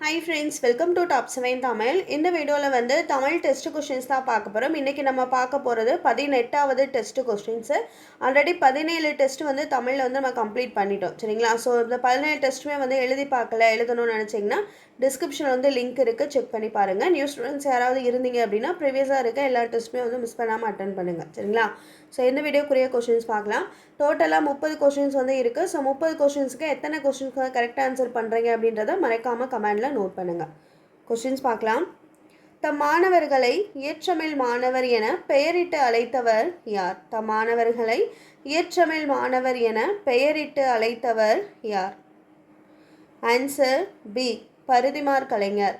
Hi friends welcome to top seven Tamil இந்த வீடியோவில் வந்து தமிழ் டெஸ்ட் கொஷின்ஸ் தான் பார்க்க போகிறோம் இன்றைக்கி நம்ம பார்க்க போகிறது பதினெட்டாவது டெஸ்ட் கொஸ்டின்ஸு ஆல்ரெடி பதினேழு டெஸ்ட் வந்து தமிழில் வந்து நம்ம கம்ப்ளீட் பண்ணிட்டோம். சரிங்களா? ஸோ இந்த பதினேழு டெஸ்ட்டுமே வந்து எழுதி பார்க்கல எழுதணும்னு நினச்சிங்கன்னா டிஸ்கிரிப்ஷனில் வந்து லிங்க் இருக்குது செக் பண்ணி பாருங்கள் நியூ ஸ்டூடெண்ட்ஸ் யாராவது இருந்தீங்க அப்படின்னா ப்ரீவியஸாக இருக்க எல்லா டெஸ்ட்டுமே வந்து மிஸ் பண்ணாமல் அட்டன் பண்ணுங்கள் சரிங்களா? ஸோ இந்த வீடியோக்குரிய கொஷின்ஸ் பார்க்கலாம். டோட்டலாக முப்பது கொஷின்ஸ் வந்து இருக்குது ஸோ முப்பது கொஷின்ஸ்க்கு எத்தனை கொஷின்ஸ்க்கு கரெக்டாக ஆன்சர் பண்ணுறீங்க அப்படின்றத மறக்காமல் கமெண்டில் நோட் பண்ணுங்கள் கொஷின்ஸ் பார்க்கலாம். தம் மாணவர்களை இயற்றமிழ் மாணவர் என பெயரிட்டு அழைத்தவர் யார்? தம் மாணவர்களை இயற்றமிழ் மாணவர் என பெயரிட்டு அழைத்தவர் யார்? Answer B Parithimar Kalaignar.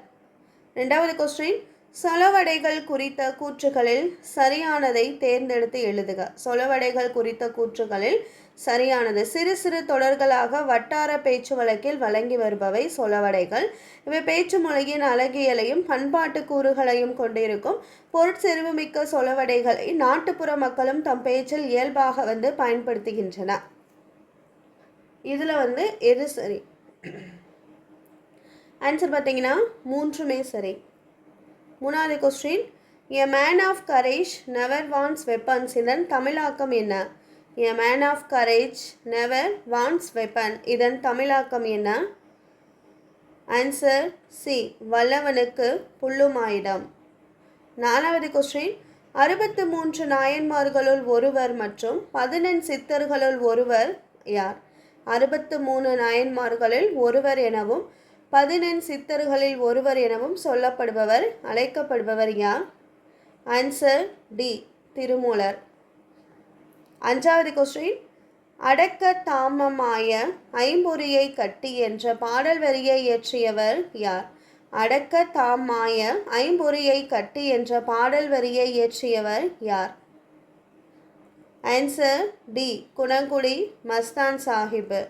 ரெண்டாவது கொஸ்டின் சொலவடைகள் குறித்த கூற்றுகளில் சரியானதை தேர்ந்தெடுத்து எழுதுக. சொலவடைகள் குறித்த கூற்றுகளில் சரியானது. சிறு சிறு தொடர்களாக வட்டார பேச்சு வழக்கில் வழங்கி வருபவை சொலவடைகள். இவை பேச்சு மொழியின் அழகியலையும் பண்பாட்டு கூறுகளையும் கொண்டிருக்கும் பொருட்செறிவுமிக்க சொலவடைகளை நாட்டுப்புற மக்களும் தம் பேச்சில் இயல்பாக வந்து பயன்படுத்துகின்றன. இதில் வந்து எது சரி? ஆன்சர் பார்த்தீங்கன்னா மூன்றுமே சரி. மூணாவது question a man of courage never wants weapons இதன் தமிழாக்கம் என்ன? A man of courage never wants weapon இதன் தமிழாக்கம் என்ன? ஆன்சர் சி வல்லவனுக்கு புல்லுமாயிடம் நாலாவது கொஸ்டின் அறுபத்து மூன்று நாயன்மார்களுள் ஒருவர் மற்றும் பதினெண் சித்தர்களுள் ஒருவர் யார்? அறுபத்து மூணு நாயன்மார்களில் ஒருவர் எனவும் பதினெண் சித்தர்களில் ஒருவர் எனவும் சொல்லப்படுபவர் அழைக்கப்படுபவர் யார்? Answer D Thirumular. அஞ்சாவது கொஸ்டின் அடக்க தாமமாய ஐம்பொறியை கட்டி என்ற பாடல் வரியை இயற்றியவர் யார்? அடக்க தாமாய ஐம்பொறியை கட்டி என்ற பாடல் வரியை இயற்றியவர் யார்? Answer D Gunangudi Masthan Sahib.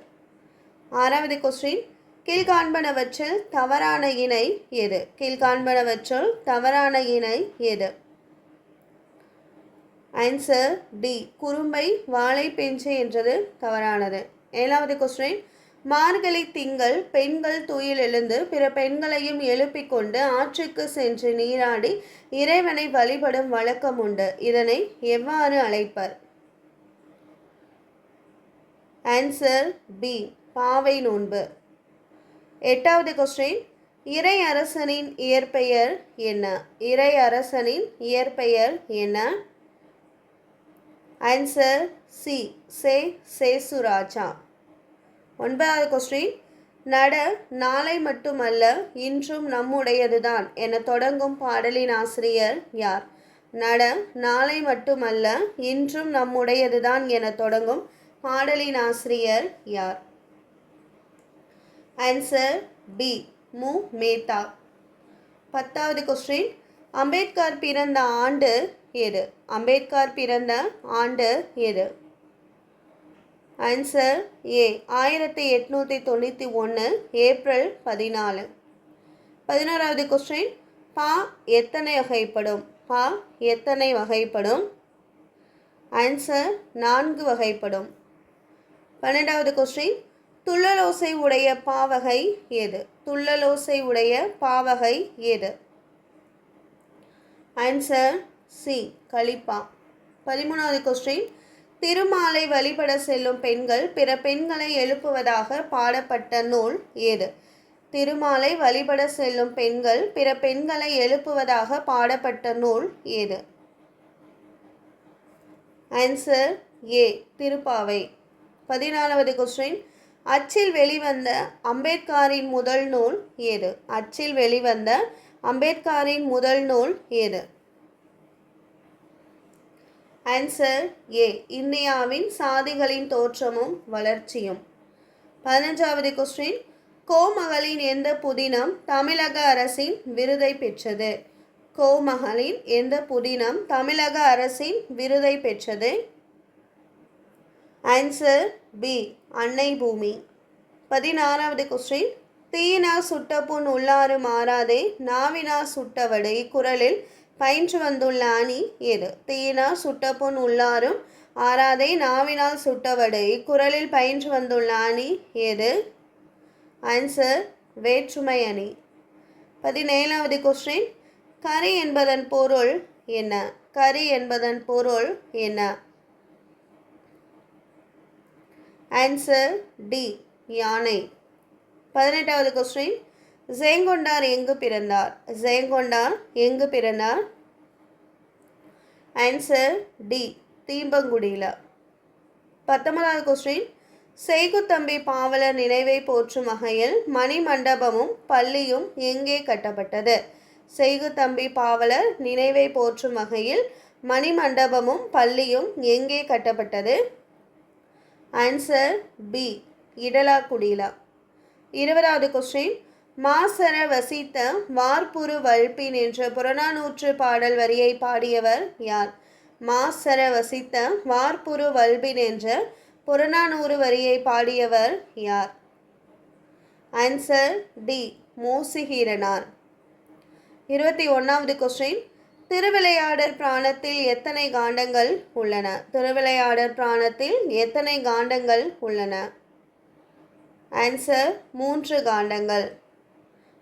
ஆறாவது கொஸ்டின் கீழ்காண்பனவற்றில் தவறான இணை எது? கீழ்காண்பனவற்றில் தவறான இணை எது? ஆன்சர் டி குறும்பை வாழை பெஞ்சு என்றது தவறானது. ஏழாவது கொஸ்டின் மார்கழி திங்கள் பெண்கள் தூயில் எழுந்து பிற பெண்களையும் எழுப்பிக் கொண்டு ஆற்றுக்கு சென்று நீராடி இறைவனை வழிபடும் வழக்கம் உண்டு. இதனை எவ்வாறு அழைப்பர்? ஆன்சர் பி பாவை நோன்பு. எட்டாவது கொஸ்டின் இறை அரசனின் இயற்பெயர் என்ன? இறை அரசனின் இயற்பெயர் என்ன? ஆன்சர் சி சே சேசுராஜா. ஒன்பதாவது கொஸ்டின் நட நாளை மட்டுமல்ல இன்றும் நம்முடையதுதான் என தொடங்கும் பாடலின் ஆசிரியர் யார்? நட நாளை மட்டுமல்ல இன்றும் நம்முடையதுதான் என தொடங்கும் பாடலின் ஆசிரியர் யார்? ஆன்சர் பி மு. மேத்தா. பத்தாவது கொஸ்டின் அம்பேத்கர் பிறந்த ஆண்டு எது? அம்பேத்கர் பிறந்த ஆண்டு எது? ஆன்சர் ஏ ஆயிரத்தி எட்நூற்றி தொண்ணூற்றி ஒன்று ஏப்ரல் பதினாலு. பதினோராவது கொஸ்டின் பா. எத்தனை வகைப்படும்? பா. எத்தனை வகைப்படும்? ஆன்சர் நான்கு வகைப்படும். பன்னெண்டாவது கொஸ்டின் துள்ளலோசை உடைய பாவகை எது? துள்ளலோசை உடைய பாவகை எது? ஆன்சர் சி கலிப்பா பதிமூணாவது கொஸ்டின் திருமாலை வழிபட செல்லும் பெண்கள் பிற பெண்களை எழுப்புவதாக பாடப்பட்ட நூல் ஏது திருமாலை வழிபட செல்லும் பெண்கள் பிற பெண்களை எழுப்புவதாக பாடப்பட்ட நூல் ஏது ஆன்சர் ஏ திருப்பாவை. பதினாலாவது கொஸ்டின் அச்சில் வெளிவந்த அம்பேத்காரின் முதல் நூல் ஏது அச்சில் வெளிவந்த அம்பேத்காரின் முதல் நூல் ஏது ஆன்சர் ஏ இந்தியாவின் சாதிகளின் தோற்றமும் வளர்ச்சியும். பதினஞ்சாவது கொஸ்டின் கோமகளின் எந்த புதினம் தமிழக அரசின் விருதை பெற்றது? கோமகளின் எந்த புதினம் தமிழக அரசின் விருதை பெற்றது? ஆன்சர் பி அன்னை பூமி. பதினாறாவது கொஸ்டின் தீயினா சுட்டப்புண் உள்ளாறு மாறாதே நாவினா சுட்டவடு இக்குறளில் பயின்று வந்துள்ள அணி எது? தீயினா சுட்டப்புண் உள்ளாரும் ஆறாதே நாவினால் சுட்டவடு இக்குறளில் பயின்று வந்துள்ள அணி எது? ஆன்சர் வேற்றுமை அணி. பதினேழாவது கொஸ்டின் கரி என்பதன் பொருள் என்ன? கரி என்பதன் பொருள் என்ன? ஆன்சர் டி யானை. பதினெட்டாவது கொஸ்டின் ஜெயங்கொண்டார் எங்கு பிறந்தார்? ஜெயங்கொண்டார் எங்கு பிறந்தார்? ஆன்சர் டி தீம்பங்குடியில். பத்தொன்பதாவது கொஸ்டின் செய்குத்தம்பி பாவலர் நினைவை போற்றும் வகையில் மணிமண்டபமும் பள்ளியும் எங்கே கட்டப்பட்டது? செய்குத்தம்பி பாவலர் நினைவை போற்றும் வகையில் மணிமண்டபமும் பள்ளியும் எங்கே கட்டப்பட்டது? ஆன்சர் பி குடிலா இருபதாவது கொஸ்டின் மாசர வசித்த வார்புரு வல்பின் என்ற புறநானூற்று பாடல் வரியை பாடியவர் யார்? மாசர வசித்த வார்புரு வல்பின் என்ற புறநானூறு வரியை பாடியவர் யார்? Answer D Mosikeeranar. இருபத்தி ஒன்றாவது கொஸ்டின் திருவிளையாடற் பிராணத்தில் எத்தனை காண்டங்கள் உள்ளன? திருவிளையாடற் பிராணத்தில் எத்தனை காண்டங்கள் உள்ளன? ஆன்சர் மூன்று காண்டங்கள்.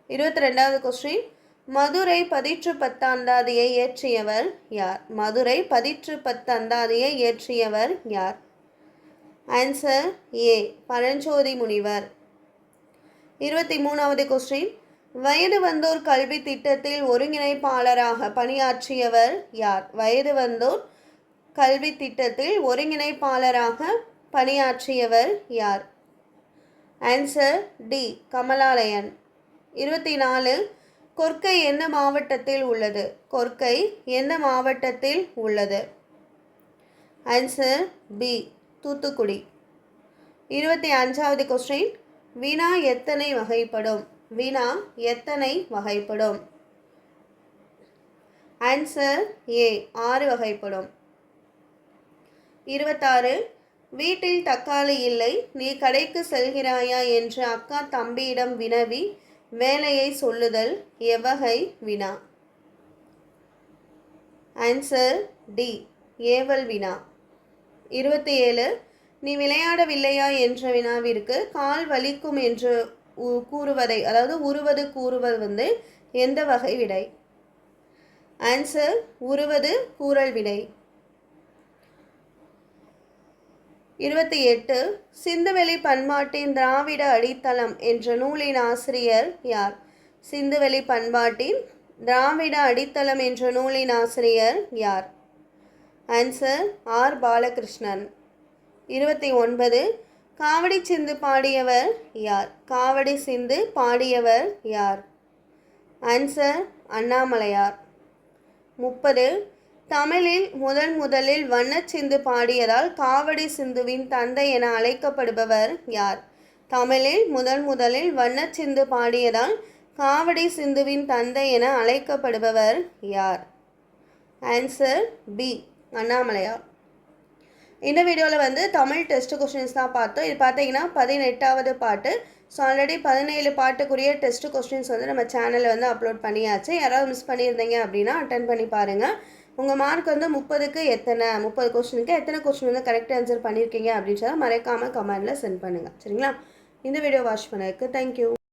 இருபத்தி ரெண்டாவது கொஸ்டின் மதுரை பதிற்று பத்தாந்தாதியை இயற்றியவர் யார்? மதுரை பதிற்று பத்தாந்தாதியை இயற்றியவர் யார்? ஆன்சர் ஏ பழஞ்சோதி முனிவர். இருபத்தி மூணாவது கொஸ்டின் வயது வந்தோர் கல்வி திட்டத்தில் ஒருங்கிணைப்பாளராக பணியாற்றியவர் யார்? வயது வந்தோர் கல்வி திட்டத்தில் ஒருங்கிணைப்பாளராக பணியாற்றியவர் யார்? Answer D Kamalalayan. இருபத்தி நாலு கொர்க்கை எந்த மாவட்டத்தில் உள்ளது? கொர்க்கை எந்த மாவட்டத்தில் உள்ளது? Answer B Thoothukudi. இருபத்தி அஞ்சாவது கொஸ்டின் வினா எத்தனை வகைப்படும்? வினா எத்தனை வகைப்படும்? ஆன்சர் ஏ ஆறு வகைப்படும். இருபத்தாறு வீட்டில் தக்காளி இல்லை நீ கடைக்கு செல்கிறாயா என்று அக்கா தம்பியிடம் வினவி வேலையை சொல்லுதல் எவ்வகை வினா? ஆன்சர் டி ஏவல் வினா. இருபத்தி ஏழு நீ விளையாடவில்லையா என்ற வினாவிற்கு கால் வலிக்கும் என்று கூறுவதை அதாவது உருவது கூறுவது வந்து எந்த வகை விடை? ஆன்சர் உருவது கூறல் விடை. இருபத்தி எட்டு சிந்துவெளி பண்பாட்டின் திராவிட அடித்தளம் என்ற நூலின் ஆசிரியர் யார்? சிந்துவெளி பண்பாட்டின் திராவிட அடித்தளம் என்ற நூலின் ஆசிரியர் யார்? Answer R. பாலகிருஷ்ணன். இருபத்தி ஒன்பது காவடி சிந்து பாடியவர் யார்? காவடி சிந்து பாடியவர் யார்? ஆன்சர் அண்ணாமலையார். முப்பது தமிழில் முதன் முதலில் வண்ணச்சிந்து பாடியதால் காவடி சிந்துவின் தந்தை என அழைக்கப்படுபவர் யார்? தமிழில் முதன் முதலில் வண்ணச்சிந்து பாடியதால் காவடி சிந்துவின் தந்தை என அழைக்கப்படுபவர் யார்? Answer B Annamalaiyar. இந்த வீடியோவில் வந்து தமிழ் டெஸ்ட் கொஸ்டின்ஸ் தான் பார்த்தோம். இது பார்த்தீங்கன்னா பதினெட்டாவது பாட்டு. ஸோ ஆல்ரெடி பதினேழு பாட்டுக்குரிய டெஸ்ட் கொஸ்டின்ஸ் வந்து நம்ம சேனலில் வந்து அப்லோட் பண்ணியாச்சு. யாராவது மிஸ் பண்ணியிருந்தீங்க அப்படின்னா அட்டன் பண்ணி பாருங்கள் உங்கள் மார்க் வந்து முப்பதுக்கு எத்தனை முப்பது கொஸ்டினுக்கு எத்தனை கொஸ்டின் வந்து கரெக்ட் ஆன்சர் பண்ணியிருக்கீங்க அப்படின்னு சொல்லி மறைக்காமல் கமெண்டில் சென்ட் பண்ணுங்கள் சரிங்களா? இந்த வீடியோ வாட்ச் பண்ணதுக்கு தேங்க்யூ